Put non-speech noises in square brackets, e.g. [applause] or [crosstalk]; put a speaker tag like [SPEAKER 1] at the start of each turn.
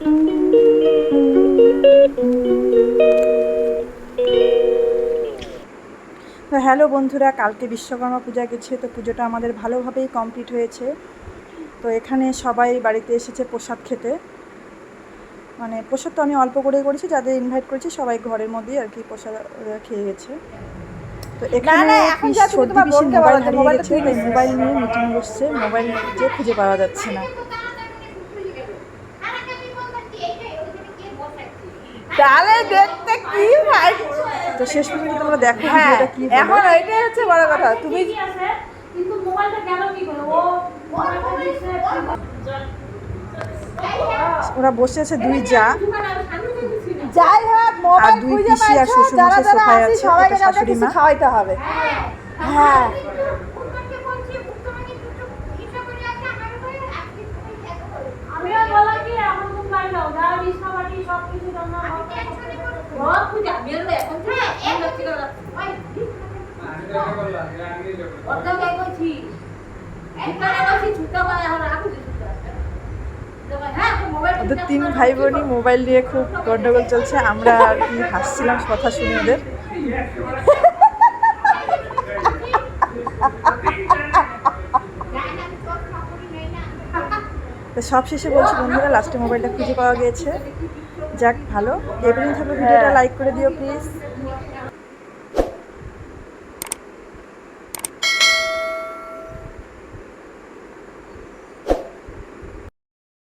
[SPEAKER 1] তো হ্যালো বন্ধুরা কালকে বিশ্বকর্মা পূজা গেছে তো পুজোটা আমাদের ভালোভাবেই কমপ্লিট হয়েছে। তো এখানে সবাই বাড়িতে এসেছে প্রসাদ খেতে। মানে প্রসাদ তো আমি অল্প করেই করেছি যাদের ইনভাইট করেছি সবাই ঘরের মধ্যেই আর কি প্রসাদ খেয়ে গেছে। তো এখানে সর্দি মোবাইল হারিয়ে গেছে মোবাইল নিয়ে মিটিং বসছে মোবাইল যে খুঁজে পাওয়া যাচ্ছে না।
[SPEAKER 2] তাহলে দেখতে কি ভাই?
[SPEAKER 1] তো শেষ পর্যন্ত তোমরা দেখো
[SPEAKER 2] হ্যাঁ এখন ওইটাই হচ্ছে বড় কথা। তুমি
[SPEAKER 3] কিন্তু মোবাইলটা গেল কি করে? ও
[SPEAKER 1] ওরা বসে আছে দুই যা।
[SPEAKER 2] যাই হোক মোবাইল খুঁজে
[SPEAKER 1] শ্বশুর
[SPEAKER 2] যারা যারা আছি সবাইকে
[SPEAKER 1] মা।
[SPEAKER 2] খাওয়াইতে হবে। হ্যাঁ
[SPEAKER 3] আমিও বললাম কি এখন তুমি বাড়ি যাও যা বিছনা বাটি সব কিছু রান্না সব পূজা মেরো এখন থেকে এই লক্ষ্মী করে অর্ধেক এক করছি একবারে করছি ছুটা করে এখন রাখো হ্যাঁ মোবাইল
[SPEAKER 1] ওদের তিন ভাই বোনই মোবাইল নিয়ে খুব গন্ডগোল চলছে। আমরা আর কি হাসছিলাম কথা শুনে ওদের। [laughs] তো সব শেষে বলছি বন্ধুরা লাস্টে মোবাইলটা খুঁজে পাওয়া গিয়েছে। যাক ভালো। এ থাকলে ভিডিওটা হ্যাঁ। লাইক করে দিও প্লিজ